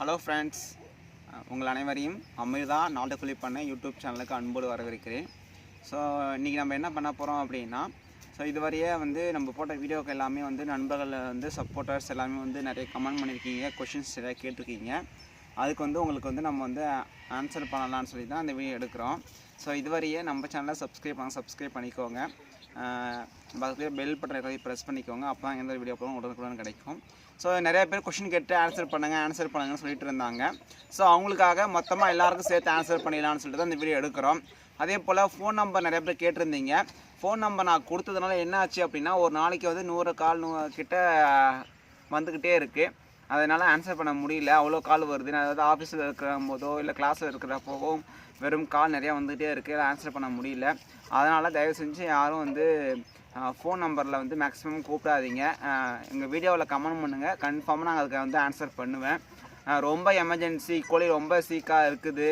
Hello friends உங்கள் அனைவரையும் அமிர்தா நாட்டுக்குழி பண்ண யூடியூப் சேனலுக்கு அன்போடு வரவேற்கிறேன். ஸோ இன்றைக்கி நம்ம என்ன பண்ண போகிறோம் அப்படின்னா ஸோ இதுவரையே வந்து நம்ம போட்ட வீடியோக்கு எல்லாமே வந்து நண்பர்கள் வந்து சப்போர்ட்டர்ஸ் எல்லாமே வந்து நிறைய கமெண்ட் பண்ணியிருக்கீங்க கொஷின்ஸ் நிறைய கேட்டிருக்கீங்க. அதுக்கு வந்து உங்களுக்கு வந்து நம்ம வந்து ஆன்சர் பண்ணலான்னு சொல்லி தான் அந்த வீடியோ எடுக்கிறோம். ஸோ இதுவரையே நம்ம சேனலை சப்ஸ்கிரைப் பண்ண சப்ஸ்கிரைப் பண்ணிக்கோங்க. பக்கத்தில் பெல் பட்டன் இருக்கிறதையும் ப்ரெஸ் பண்ணிக்கோங்க. அப்போ தான் எந்த வீடியோ போகிறோம் உடனுக்குடன் கிடைக்கும். ஸோ நிறைய பேர் கொஷின் கேட்டு ஆன்சர் பண்ணுங்க ஆன்சர் பண்ணுங்கன்னு சொல்லிட்டு இருந்தாங்க. ஸோ அவங்களுக்காக மொத்தமாக எல்லாருக்கும் சேர்த்து ஆன்சர் பண்ணிடலாம்னு சொல்லிட்டு தான் இந்த வீடியோ எடுக்கிறோம். அதே போல் ஃபோன் நம்பர் நிறைய பேர் கேட்டிருந்தீங்க. ஃபோன் நம்பர் நான் கொடுத்ததுனால என்ன ஆச்சு அப்படின்னா ஒரு நாளைக்கு வந்து நூறு கால் நூ கிட்ட வந்துக்கிட்டே இருக்குது அதனால் ஆன்சர் பண்ண முடியல. அவ்வளோ கால் வருது நான் அதாவது ஆஃபீஸில் இருக்கிற போதோ இல்லை கிளாஸில் இருக்கிறப்போவோ வெறும் கால் நிறையா வந்துகிட்டே இருக்குது ஆன்சர் பண்ண முடியல. அதனால் தயவு செஞ்சு யாரும் வந்து ஃபோன் நம்பரில் வந்து மேக்ஸிமம் கூப்பிடாதீங்க. எங்கள் வீடியோவில் கமெண்ட் பண்ணுங்கள் கன்ஃபார்மாக நாங்கள் அதுக்கு வந்து ஆன்சர் பண்ணுவேன். ரொம்ப எமர்ஜென்சி கோழி ரொம்ப சீக்காக இருக்குது.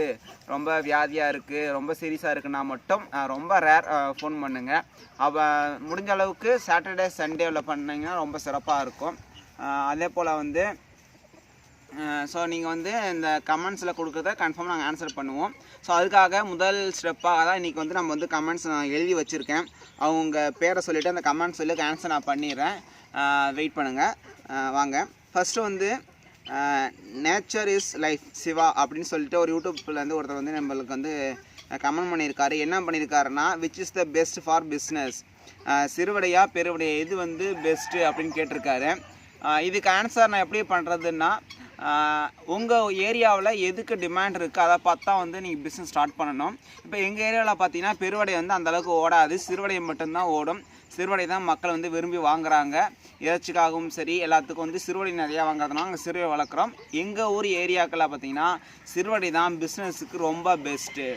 ரொம்ப வியாதியாக இருக்குது ரொம்ப சீரியஸாக இருக்குன்னா மட்டும் ரொம்ப ரேர் ஃபோன் பண்ணுங்கள் அப்போ முடிஞ்ச அளவுக்கு சாட்டர்டே சண்டேவில் பண்ணிங்கன்னா ரொம்ப சிறப்பாக இருக்கும். அதே போல் வந்து ஸோ நீங்கள் வந்து இந்த கமெண்ட்ஸில் கொடுக்குறத கன்ஃபார்ம் நாங்கள் ஆன்சர் பண்ணுவோம். ஸோ அதுக்காக முதல் ஸ்டெப்பாக தான் இன்றைக்கி வந்து நம்ம வந்து கமெண்ட்ஸ் நான் எழுதி வச்சுருக்கேன். அவங்க பேரை சொல்லிவிட்டு அந்த கமெண்ட்ஸ் சொல்லி ஆன்சர் நான் பண்ணிடுறேன். வெயிட் பண்ணுங்கள் வாங்க. ஃபஸ்ட்டு வந்து நேச்சர் இஸ் லைஃப் சிவா அப்படின்னு சொல்லிட்டு ஒரு யூடியூப்லேருந்து ஒருத்தர் வந்து நம்மளுக்கு வந்து கமெண்ட் பண்ணியிருக்காரு. என்ன பண்ணியிருக்காருன்னா which is the best for business சிறுவடையா பெருவடையா இது வந்து பெஸ்ட்டு அப்படின்னு கேட்டிருக்காரு. இதுக்கு ஆன்சர் நான் எப்படி பண்ணுறதுன்னா உங்கள் ஏரியாவில் எதுக்கு டிமாண்ட் இருக்குது அதை பார்த்தா வந்து நீங்கள் பிஸ்னஸ் ஸ்டார்ட் பண்ணணும். இப்போ எங்கள் ஏரியாவில் பார்த்தீங்கன்னா பெருவடை வந்து அந்தளவுக்கு ஓடாது. சிறுவடை மட்டும்தான் ஓடும். சிறுவடை தான் மக்கள் வந்து விரும்பி வாங்குறாங்க. இறைச்சிக்காகவும் சரி எல்லாத்துக்கும் வந்து சிறுவடை நிறையா வாங்குறதுனால நாங்கள் சிறுவடை வளர்க்குறோம். எங்கள் ஊர் ஏரியாக்களில் பார்த்தீங்கன்னா சிறுவடை தான் பிஸ்னஸுக்கு ரொம்ப பெஸ்ட்டு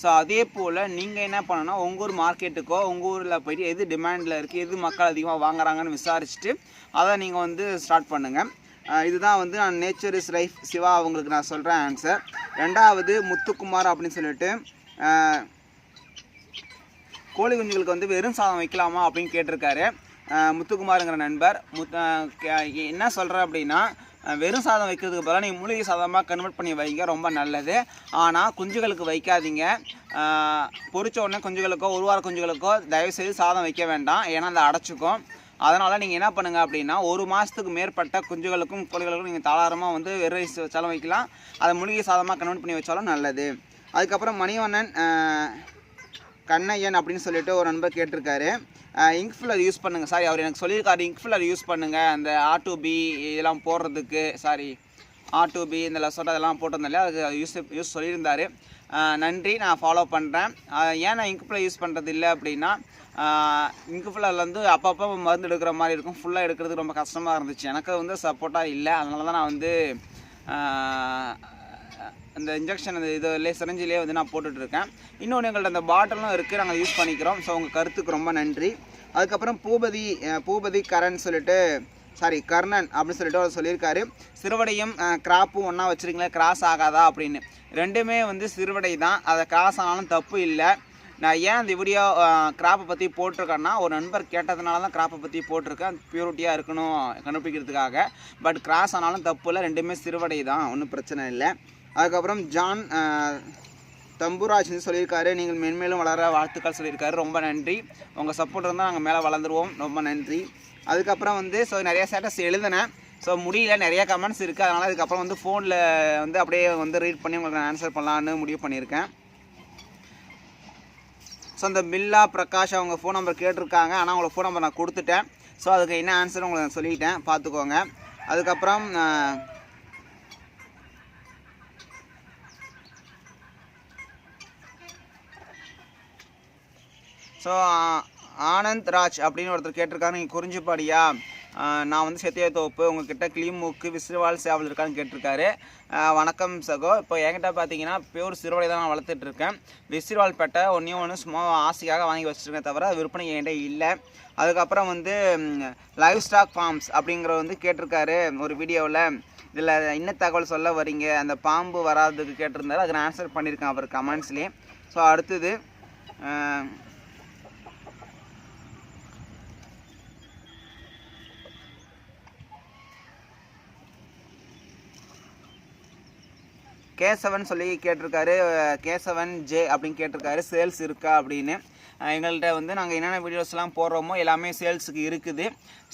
ஸோ அதே போல் நீங்கள் என்ன பண்ணணும்னா உங்கள் ஊர் மார்க்கெட்டுக்கோ உங்கள் ஊரில் போயிட்டு எது டிமாண்டில் இருக்குது எது மக்கள் அதிகமாக வாங்குறாங்கன்னு விசாரிச்சுட்டு அதை நீங்கள் வந்து ஸ்டார்ட் பண்ணுங்கள் இதுதான் வந்து நான் நேச்சர் இஸ் லைஃப் சிவா அவங்களுக்கு நான் சொல்கிறேன் ஆன்சர் ரெண்டாவது முத்துக்குமார் அப்படின்னு சொல்லிட்டு கோழி குஞ்சுகளுக்கு வந்து வெறும் சாதம் வைக்கலாமா அப்படின்னு கேட்டிருக்காரு. முத்துக்குமாருங்கிற நண்பர். முத் என்ன சொல்கிறேன் அப்படின்னா வெறும் சாதம் வைக்கிறதுக்கு பதிலாக நீங்கள் மூலிகை சாதமாக கன்வெர்ட் பண்ணி வைங்க ரொம்ப நல்லது. ஆனால் குஞ்சுகளுக்கு வைக்காதீங்க. பொறிச்ச பொரிச்ச உடனே குஞ்சுகளுக்கோ ஒரு வார குஞ்சுகளுக்கோ தயவுசெய்து சாதம் வைக்க வேண்டாம். ஏன்னா அதை அடைச்சிக்கும். அதனால் நீங்கள் என்ன பண்ணுங்கள் அப்படின்னா ஒரு மாதத்துக்கு மேற்பட்ட குஞ்சுகளுக்கும் கோழிகளுக்கும் நீங்கள் தாராளமாக வந்து வெறும் ரைஸ் வச்சாலும் வைக்கலாம். அதை மூலிகை சாதமாக கன்வெர்ட் பண்ணி வச்சாலும் நல்லது. அதுக்கப்புறம் மணிவண்ணன் கண்ணையன் அப்படின்னு சொல்லிட்டு ஒரு நண்பர் கேட்டிருக்காரு. இங்க் ஃபில்லர் யூஸ் பண்ணுங்கள் சாரி அவர் எனக்கு சொல்லியிருக்காரு இங்க் ஃபில்லர் யூஸ் பண்ணுங்கள் அந்த ஆட்டோ பி இதெல்லாம் போடுறதுக்கு சாரி ஆட்டோ பி இந்த லெசோட அதெல்லாம் போட்டிருந்தாலே அதுக்கு யூஸ் யூஸ் சொல்லியிருந்தார். நன்றி. நான் ஃபாலோ பண்ணுறேன் ஏன் நான் இங்கு யூஸ் பண்ணுறது இல்லை அப்படின்னா இங்கு வந்து அப்பப்போ மருந்து எடுக்கிற மாதிரி இருக்கும். ஃபுல்லாக எடுக்கிறதுக்கு ரொம்ப கஷ்டமாக இருந்துச்சு. எனக்கு வந்து சப்போர்ட்டாக இல்லை. அதனால தான் நான் வந்து அந்த இன்ஜெக்ஷன் அந்த இதிலே சிரஞ்சிலே வந்து நான் போட்டுட்ருக்கேன் இன்னொன்று எங்கள்ட்ட அந்த பாட்டிலும் இருக்குது நாங்கள் யூஸ் பண்ணிக்கிறோம். ஸோ உங்கள் கருத்துக்கு ரொம்ப நன்றி. அதுக்கப்புறம் பூபதி பூபதி கரண் சொல்லிட்டு சாரி கர்ணன் அப்படின்னு சொல்லிட்டு அவர் சொல்லியிருக்காரு. சிறுவடையும் கிராப்பும் ஒன்றா வச்சுருக்கீங்களா கிராஸ் ஆகாதா அப்படின்னு. ரெண்டுமே வந்து சிறுவடை தான். அதை கிராஸ் ஆனாலும் தப்பு இல்லை. நான் ஏன் அந்த வீடியோ கிராப்பை பற்றி போட்டிருக்கேன்னா ஒரு நண்பர் கேட்டதுனால தான் கிராப்பை பற்றி போட்டிருக்கேன். பியூரிட்டியாக இருக்கணும் கண்டுபிடிக்கிறதுக்காக. பட் கிராஸ் ஆனாலும் தப்பு இல்லை. ரெண்டுமே சிறுவடை தான். ஒன்றும் பிரச்சனை இல்லை. அதுக்கப்புறம் ஜான் தம்புராஜ் வந்து சொல்லியிருக்காரு. நீங்கள் மென்மேலும் வளர வாழ்த்துக்கள் சொல்லியிருக்காரு. ரொம்ப நன்றி. உங்கள் சப்போர்ட் இருந்தால் நாங்கள் மேலே வளர்ந்துருவோம். ரொம்ப நன்றி. அதுக்கப்புறம் வந்து ஸோ நிறைய ஸ்டேட்டஸ் எழுதினேன். ஸோ முடியல நிறைய கமெண்ட்ஸ் இருக்குது அதனால் அதுக்கப்புறம் வந்து ஃபோனில் வந்து அப்படியே வந்து ரீட் பண்ணி உங்களுக்கு நான் ஆன்சர் பண்ணலான்னு முடிவு பண்ணியிருக்கேன். ஸோ அந்த மில்லா பிரகாஷ் அவங்க ஃபோன் நம்பர் கேட்டிருக்காங்க. ஆனால் அவங்களோட ஃபோன் நம்பர் நான் கொடுத்துட்டேன். ஸோ அதுக்கு என்ன ஆன்சர் உங்களுக்கு நான் சொல்லிட்டேன். பார்த்துக்கோங்க. அதுக்கப்புறம் ஸோ ஆனந்த் ராஜ் அப்படின்னு ஒருத்தர் கேட்டிருக்காரு. நீங்கள் குறிஞ்சிப்பாடியா நான் வந்து செத்திய தோப்பு உங்ககிட்ட கிளிமூக்கு விசிறுவால் சேவல் இருக்கான்னு கேட்டிருக்காரு. வணக்கம் சகோ. இப்போ என்கிட்ட பார்த்தீங்கன்னா பியூர் சிறுவலை தான் நான் வளர்த்துட்ருக்கேன் விசிறுவால் பெட்டை ஒன்றையும் ஒன்று சும்மா ஆசைக்காக வாங்கி வச்சுருக்கேன் தவிர விற்பனை என்கிட்ட இல்லை. அதுக்கப்புறம் வந்து லைவ் ஸ்டாக் ஃபார்ம்ஸ் அப்படிங்கிற வந்து கேட்டிருக்காரு ஒரு வீடியோவில் இதில் என்ன தகவல் சொல்ல வரீங்க? அந்த பாம்பு வராததுக்கு கேட்டிருந்தாரு. அதுக்கு நான் ஆன்சர் பண்ணியிருக்கேன் அவர் கமெண்ட்ஸ்லேயே ஸோ அடுத்தது கேசவன் சொல்லி கேட்டிருக்காரு கேசவன் ஜே அப்படின்னு கேட்டிருக்காரு சேல்ஸ் இருக்கா அப்படின்னு. எங்கள்கிட்ட வந்து நாங்கள் என்னென்ன வீடியோஸ்லாம் போடுறோமோ எல்லாமே சேல்ஸுக்கு இருக்குது.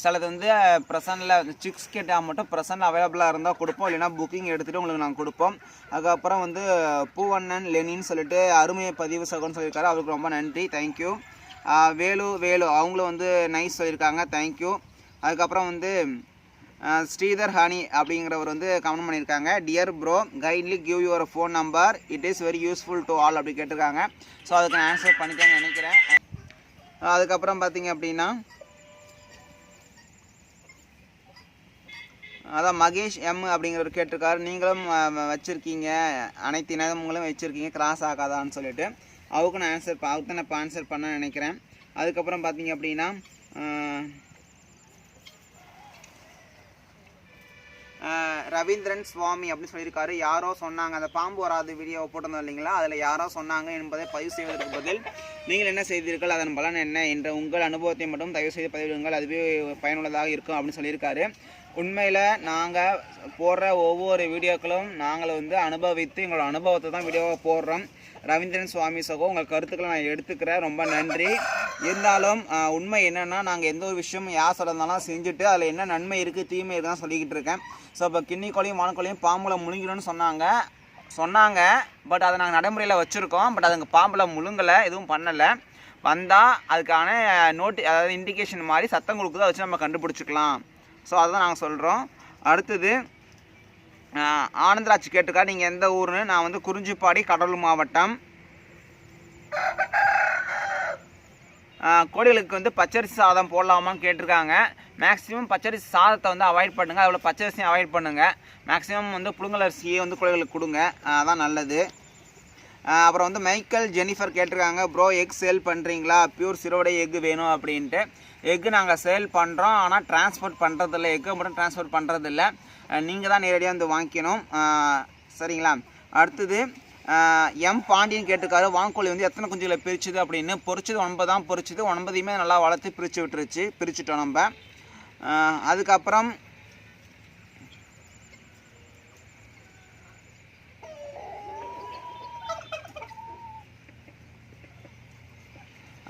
சிலது வந்து ப்ரெசண்டில் சிக்ஸ் கேட்டால் மட்டும் ப்ரெசன்ட் அவைலபிளாக இருந்தால் கொடுப்போம். இல்லைனா புக்கிங் எடுத்துகிட்டு உங்களுக்கு நாங்கள் கொடுப்போம். அதுக்கப்புறம் வந்து பூவண்ணன் லெனின்னு சொல்லிட்டு அருமையை பதிவு சகோன்னு சொல்லியிருக்காரு. அவருக்கு ரொம்ப நன்றி. தேங்க்யூ வேலு வேலு அவங்களும் வந்து நைஸ் சொல்லியிருக்காங்க. தேங்க்யூ அதுக்கப்புறம் வந்து ஸ்ரீதர் ஹனி அப்படிங்கிறவர் வந்து கமெண்ட் பண்ணியிருக்காங்க. Dear bro kindly give your phone number it is very useful to all அப்படி கேட்டிருக்காங்க. ஸோ அதுக்கு நான் ஆன்சர் பண்ணிட்டேன்னு நினைக்கிறேன். அதுக்கப்புறம் பார்த்தீங்க அப்படின்னா அதான் மகேஷ் எம் அப்படிங்கிறவர் கேட்டிருக்காரு. நீங்களும் வச்சுருக்கீங்க. அனைத்து இனங்களும் வச்சுருக்கீங்க. கிராஸ் ஆகாதான்னு சொல்லிட்டு. அவருக்கு நான் ஆன்சர் அவருக்கு தான் நான் இப்போ ஆன்சர் பண்ண நினைக்கிறேன். அதுக்கப்புறம் பார்த்தீங்க அப்படின்னா ரவீந்திரன் சுவாமி அப்படின்னு சொல்லியிருக்காரு. யாரோ சொன்னாங்க. அந்த பாம்பு வராது வீடியோவை போட்டிருந்தோம் இல்லைங்களா? அதில் யாரோ சொன்னாங்க. என்பதை பதிவு செய்வதற்கு பதில் நீங்கள் என்ன செய்தீர்கள்? அதன் பலன் என்ன? என்ற உங்கள் அனுபவத்தை மட்டும் தயவு செய்து பதிவிடுங்கள். அதுவே பயனுள்ளதாக இருக்கும் அப்படின்னு சொல்லியிருக்காரு. உண்மையில் நாங்கள் போடுற ஒவ்வொரு வீடியோக்களும் நாங்கள் வந்து அனுபவித்து எங்களோட அனுபவத்தை தான் வீடியோவை போடுறோம். ரவீந்திரன் சுவாமி சகோ உங்கள் கருத்துக்களை நான் எடுத்துக்கிறேன். ரொம்ப நன்றி. இருந்தாலும் உண்மை என்னென்னா நாங்கள் எந்த ஒரு விஷயமும் யார் சொல்லியிருந்தாலும் செஞ்சுட்டு அதில் என்ன நன்மை இருக்குது தீமை இருக்குதான் சொல்லிக்கிட்டு இருக்கேன். ஸோ இப்போ கிண்ணிக்கோழியும் வானக்கோழியும் பாம்புல முழுங்கிடும்னு சொன்னாங்க. சொன்னாங்க. பட் அதை நாங்கள் நடைமுறையில் வச்சுருக்கோம். பட் அதுங்க பாம்பில் முழுங்கலை எதுவும் பண்ணலை. வந்தால் அதுக்கான நோட்டி அதாவது இண்டிகேஷன் மாதிரி சத்தம் கொடுக்குறத வச்சு நம்ம கண்டுபிடிச்சிக்கலாம். ஸோ அதுதான் நாங்கள் சொல்கிறோம் அடுத்தது ஆனந்தராஜ் கேட்டுக்கா நீங்கள் எந்த ஊர்னு நான் வந்து குறிஞ்சிப்பாடி கடலூர் மாவட்டம். ஆஹ், கோழிகளுக்கு வந்து பச்சரிசி சாதம் போடலாமான்னு கேட்டிருக்காங்க. மேக்ஸிமம் பச்சரிசி சாதத்தை வந்து அவாய்ட் பண்ணுங்கள் அதில் பச்சரிசியும் அவாய்ட் பண்ணுங்கள் மேக்ஸிமம் வந்து புழுங்கல் அரிசியை வந்து கோழிகளுக்கு கொடுங்க. அதான் நல்லது. அப்புறம் வந்து மைக்கேல் ஜெனிஃபர் கேட்டிருக்காங்க ப்ரோ எக் சேல் பண்ணுறீங்களா பியூர் சிறுவடை எக் வேணும் அப்படின்ட்டு. எக்கு நாங்கள் சேல் பண்ணுறோம் ஆனால் டிரான்ஸ்போர்ட் பண்ணுறதில்ல எக்கு மட்டும் டிரான்ஸ்போர்ட் பண்ணுறதில்ல நீங்கள் தான் நேரடியாக வந்து வாங்கிக்கணும். சரிங்களா? அடுத்தது எம் பாண்டியன் கேட்டிருக்காரு வான்கோழி வந்து எத்தனை குஞ்சுகளை பிரிச்சுது? அப்படின்னு. பொரிச்சது ஒன்பது தான் பொரிச்சுது. ஒன்பதையுமே நல்லா வளர்த்து பிரித்து விட்டுருச்சு. பிரிச்சுட்டோம் நம்ம. அதுக்கப்புறம்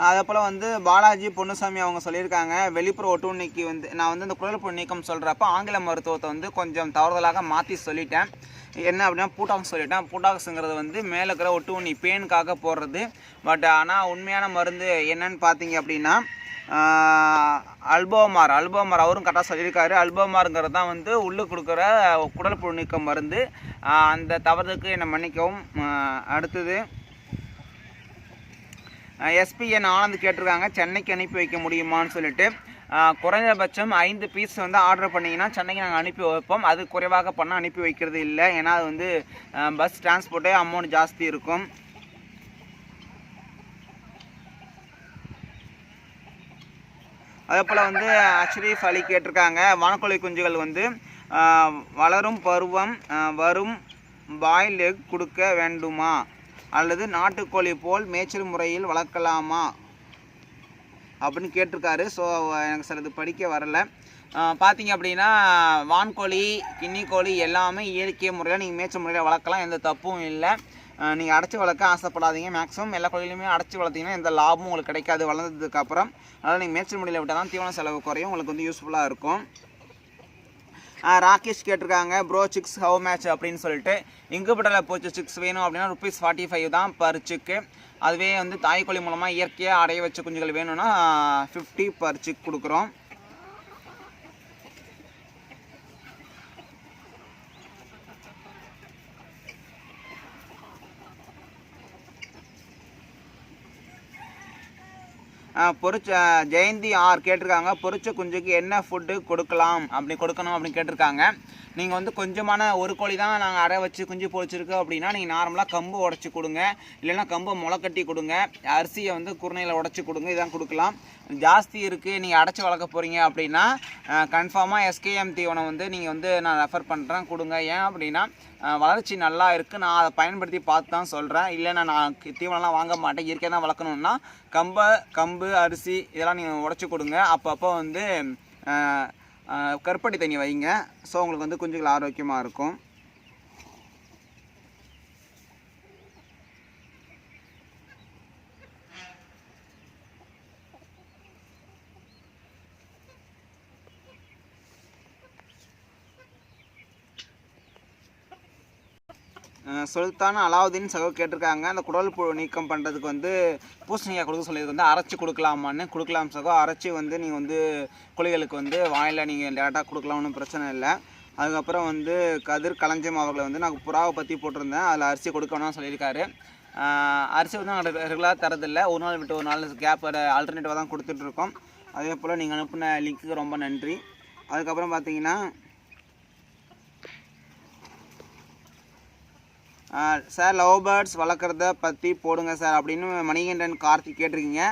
அதே போல் வந்து பாலாஜி பொன்னுசாமி அவங்க சொல்லியிருக்காங்க வெளிப்புற ஒட்டுண்ணிக்கு வந்து நான் வந்து இந்த குடல்புழு நீக்கம் சொல்கிறப்ப ஆங்கில மருத்துவத்தை வந்து கொஞ்சம் தவறுதலாக மாற்றி சொல்லிட்டேன். என்ன அப்படின்னா பூட்டாக்ஸ் சொல்லிட்டேன். பூட்டாக்ஸுங்கிறது வந்து மேலே இருக்கிற ஒட்டுண்ணி பேனுக்காக போடுறது. பட் ஆனால் உண்மையான மருந்து என்னன்னு பார்த்தீங்க அப்படின்னா அல்போமார். அல்போமார் அவரும் கரெக்டாக சொல்லியிருக்காரு. அல்போமாருங்கிறது தான் வந்து உள்ளே கொடுக்குற குடல் புழு நீக்கம் மருந்து. அந்த தவறுக்கு என்னை மன்னிக்கவும். அடுத்தது எஸ்பிஎன் ஆனந்த் கேட்டிருக்காங்க. சென்னைக்கு அனுப்பி வைக்க முடியுமான்னு சொல்லிட்டு. குறைஞ்சபட்சம் குறைந்தபட்சம் ஐந்து பீஸ் வந்து ஆர்டர் பண்ணிங்கன்னா சென்னைக்கு நாங்கள் அனுப்பி வைப்போம். அது குறைவாக பண்ணால் அனுப்பி வைக்கிறது இல்லை. ஏன்னா அது வந்து பஸ் டிரான்ஸ்போர்ட்டே அமௌண்ட் ஜாஸ்தி இருக்கும். அதே போல் வந்து அஷ்ரீஃப் அலி கேட்டிருக்காங்க. வானக்கோழி குஞ்சுகள் வந்து வளரும் பருவம் வரும் பாயில் எக் கொடுக்க வேண்டுமா? அல்லது நாட்டுக்கோழி போல் மேய்ச்சல் முறையில் வளர்க்கலாமா? அப்படின்னு கேட்டிருக்காரு. ஸோ எனக்கு சிலது படிக்க வரல. பார்த்தீங்க அப்படின்னா வான்கோழி கிண்ணிக்கோழி எல்லாமே இயற்கை முறையில் நீங்கள் மேய்ச்சல் முறையில் வளர்க்கலாம். எந்த தப்பும் இல்லை. நீங்கள் அடைச்சி வளர்க்க ஆசைப்படாதீங்க. மேக்ஸிமம் எல்லா கோழிலையுமே அடைச்சி வளர்த்தீங்கன்னா எந்த லாபமும் உங்களுக்கு கிடைக்காது வளர்ந்ததுக்கப்புறம் அதனால் நீங்கள் மேய்ச்சல் முறையில் விட்டால் தான் தீவன செலவு குறையும். உங்களுக்கு வந்து யூஸ்ஃபுல்லாக இருக்கும். ராகேஷ் கேட்டிருக்காங்க ப்ரோ சிக்ஸ் ஹவ் மேட்ச் அப்படின்னு சொல்லிட்டு. இங்குபட்டரில் போச்சு சிக்ஸ் வேணும் அப்படின்னா ருபீஸ் ஃபார்ட்டி ஃபைவ் தான் பர் சிக்கு அதுவே வந்து தாய்க்கோழி மூலமாக இயற்கையாக அடைய வச்ச குஞ்சுகள் வேணும்னா ஃபிஃப்டி பர் சிக் கொடுக்குறோம். பொறிச்ச பொரிச்ச ஜெயந்தி ஆர் கேட்டிருக்காங்க. பொறிச்ச குஞ்சுக்கு என்ன ஃபுட்டு கொடுக்கலாம்? அப்படி கொடுக்கணும் அப்படின்னு கேட்டிருக்காங்க. நீங்கள் வந்து கொஞ்சமான ஒரு கோழி தான் நாங்கள் அரை வச்சு குஞ்சு பொழிச்சிருக்கோம் அப்படின்னா நீங்கள் நார்மலாக கம்பு உடச்சி கொடுங்க. இல்லைன்னா கம்பை முளைக்கட்டி கொடுங்க. அரிசியை வந்து குருணையில் உடச்சி கொடுங்க. இதான் கொடுக்கலாம். ஜாஸ்தி இருக்குது நீங்கள் அடைச்சி வளர்க்க போகிறீங்க அப்படின்னா கன்ஃபார்மாக எஸ்கேஎம் தீவனம் வந்து நீங்கள் வந்து நான் ரெஃபர் பண்ணுறேன் கொடுங்க. ஏன் அப்படின்னா வளர்ச்சி நல்லா இருக்குது நான் அதை பயன்படுத்தி பார்த்து தான் சொல்கிறேன் இல்லைன்னா நான் தீவனம்லாம் வாங்க மாட்டேன். இயற்கையாக தான் வளர்க்கணுன்னா கம்பை கம்பு அரிசி இதெல்லாம் நீங்கள் உடச்சி கொடுங்க. அப்பப்போ வந்து அஹ், கருப்பட்டி தண்ணி வைங்க. ஸோ உங்களுக்கு வந்து குஞ்சுகள் ஆரோக்கியமாக இருக்கும். சுல்தான் அலாவுதீன் சகோ கேட்டிருக்காங்க. அந்த குடல் புழு நீக்கம் பண்ணுறதுக்கு வந்து பூசணிக்காய் கொடுக்க சொல்லியிருக்கு. வந்து அரைச்சி கொடுக்கலாமான்னு. கொடுக்கலாம் சகோ. அரைச்சி வந்து நீங்கள் வந்து குழிகளுக்கு வந்து வாயில் நீங்கள் டேரெக்டாக கொடுக்கலாம். ஒன்றும் பிரச்சனை இல்லை. அதுக்கப்புறம் வந்து கதிர் களஞ்சியம் அவர்களை வந்து நான் புறாவை பற்றி போட்டிருந்தேன். அதில் அரிசி கொடுக்கணும்னு சொல்லியிருக்காரு. அரிசி வந்து நாங்கள் ரெகுலராக தரதில்லை. ஒரு நாள் விட்டு ஒரு நாள் கேப் ஆல்டர்னேட்டிவாக தான் கொடுத்துட்ருக்கோம் அதே போல் நீங்கள் அனுப்பின லிங்க்குக்கு ரொம்ப நன்றி. அதுக்கப்புறம் பார்த்தீங்கன்னா சார் லவ் பேர்ட்ஸ் வளர்க்குறத பற்றி போடுங்க சார் அப்படின்னு மணிகண்டன் கார்த்திக் கேட்டிருக்கீங்க.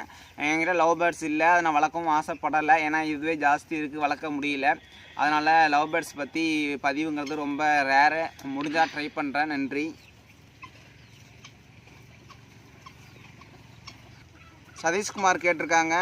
என்கிட்ட லவ் பேர்ட்ஸ் இல்லை அதை நான் வளர்க்கவும் ஆசைப்படலை. ஏன்னா இதுவே ஜாஸ்தி இருக்குது வளர்க்க முடியல. அதனால் லவ் பேர்ட்ஸ் பற்றி பதிவுங்கிறது ரொம்ப ரேரு முடிஞ்சால் ட்ரை பண்ணுறேன் நன்றி. சதீஷ்குமார் கேட்டிருக்காங்க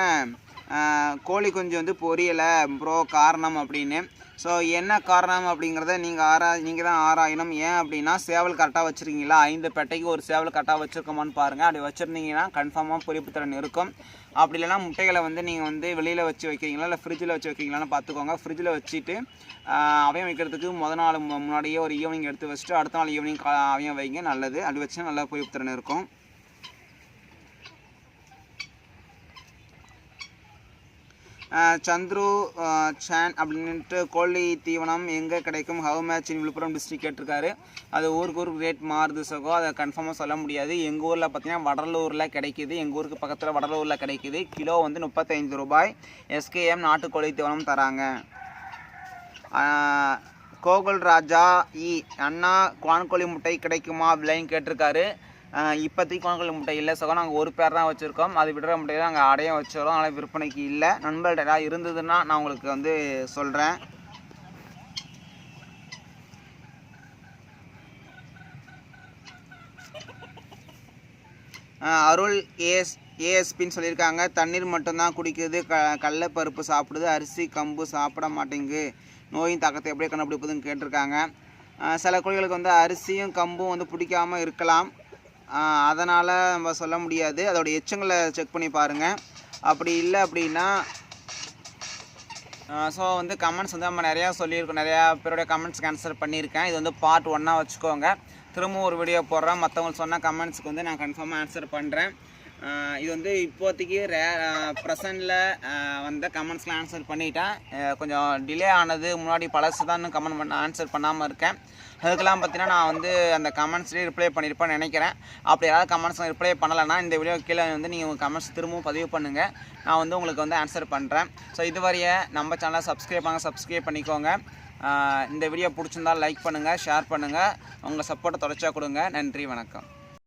கோழி குஞ்சு வந்து பொரியலை ப்ரோ காரணம் அப்படின்னு. ஸோ என்ன காரணம் அப்படிங்கிறத நீங்கள் ஆரா நீங்கள் தான் ஆராயணும். ஏன் அப்படின்னா சேவல் கரெக்டாக வச்சுருக்கீங்களா? ஐந்து பெட்டைக்கு ஒரு சேவல் கரெக்டாக வச்சுருக்கோமான்னு பாருங்கள் அப்படி வச்சுருந்தீங்கன்னா கன்ஃபார்மாக பொரிப்பு திறன் இருக்கும். அப்படி இல்லைன்னா முட்டைகளை வந்து நீங்கள் வந்து வெளியில் வச்சு வைக்கிறீங்களா? இல்லை ஃப்ரிட்ஜில் வச்சு வைக்கிறீங்களான்னு பார்த்துக்கோங்க. ஃப்ரிட்ஜில் வச்சுட்டு அவையம் வைக்கிறதுக்கு முதல் நாள் மு- முன்னாடியே ஒரு ஈவினிங் எடுத்து வச்சுட்டு அடுத்த நாள் ஈவினிங் அவையம் வைங்க. நல்லது. அப்படி வச்சு நல்லா பொரிப்பு திறன் இருக்கும். சந்துரு சேன் அப்படின்ட்டு கோழி தீவனம் எங்கே கிடைக்கும்? How much in Villupuram district கேட்டிருக்காரு. அது ஊருக்கு ஊருக்கு ரேட் மாறுது சகோ. அதை கன்ஃபார்மாக சொல்ல முடியாது. எங்கள் ஊரில் பார்த்தீங்கன்னா வடலூரில் கிடைக்கிது. எங்கள் ஊருக்கு பக்கத்தில் வடலூரில் கிடைக்கிது. கிலோ வந்து முப்பத்தைந்து ரூபாய். எஸ்கேஎம் நாட்டுக்கோழி தீவனம் தராங்க. கோகுல் ராஜா இ அண்ணா குவான்கோழி முட்டை கிடைக்குமா? விலைன்னு கேட்டிருக்காரு. இப்போதைக்கு குவான்கோழி முட்டை இல்லை. சகோ நாங்கள் ஒரு பேர் தான் வச்சுருக்கோம். அது விடுற முட்டையை நாங்கள் அடைய வச்சுருக்கோம். ஆனால் விற்பனைக்கு இல்லை. நண்பர்கள்ட்ட ஏதாவது இருந்ததுன்னா நான் உங்களுக்கு வந்து சொல்கிறேன் அருள் ஏஎஸ் ஏஎஸ்பின்னு சொல்லியிருக்காங்க. தண்ணீர் மட்டும்தான் குடிக்கிறது க கடலப்பருப்பு சாப்பிடுது. அரிசி கம்பு சாப்பிட மாட்டேங்குது. நோயின் தாக்கத்தை எப்படி கண்டுபிடிப்பதுன்னு கேட்டிருக்காங்க. சில கோழிகளுக்கு வந்து அரிசியும் கம்பும் வந்து பிடிக்காமல் இருக்கலாம். அதனால் நம்ம சொல்ல முடியாது. அதோட எச்சங்களை செக் பண்ணி பாருங்கள் அப்படி இல்லை அப்படின்னா ஸோ வந்து கமெண்ட்ஸ் வந்து நம்ம நிறையா சொல்லியிருக்கோம். நிறையா பேருடைய கமெண்ட்ஸ்க்கு கேன்சல் பண்ணியிருக்கேன். இது வந்து பார்ட் ஒன்னாக வச்சுக்கோங்க. திரும்பவும் ஒரு வீடியோ போடுறேன். மற்றவங்க சொன்ன கமெண்ட்ஸ்க்கு வந்து நான் கன்ஃபார்மாக ஆன்சர் பண்ணுறேன் இது வந்து இப்போதைக்கு ரே ப்ரெசண்டில் வந்த கமெண்ட்ஸ்லாம் ஆன்சர் பண்ணிட்டேன். கொஞ்சம் டிலே ஆனது முன்னாடி பழசு தான் கமெண்ட் பண்ண ஆன்சர் பண்ணாமல் இருக்கேன். அதுக்கெல்லாம் பார்த்தீங்கன்னா நான் வந்து அந்த கமெண்ட்ஸ்லேயே ரிப்ளை பண்ணியிருப்பேன்னு நினைக்கிறேன். அப்படி யாராவது கமெண்ட்ஸ்லாம் ரிப்ளை பண்ணலைன்னா இந்த வீடியோ கீழே வந்து நீங்கள் உங்கள் கமெண்ட்ஸ் திரும்பவும் பதிவு பண்ணுங்கள் நான் வந்து உங்களுக்கு வந்து ஆன்சர் பண்ணுறேன் ஸோ இதுவரையே நம்ம சேனலை சப்ஸ்கிரைப் பண்ணுங்க சப்ஸ்கிரைப் பண்ணிக்கோங்க. இந்த வீடியோ பிடிச்சிருந்தா லைக் பண்ணுங்கள் ஷேர் பண்ணுங்கள் உங்கள் சப்போர்ட்டை தொடர்ச்சியாக கொடுங்க. நன்றி வணக்கம்.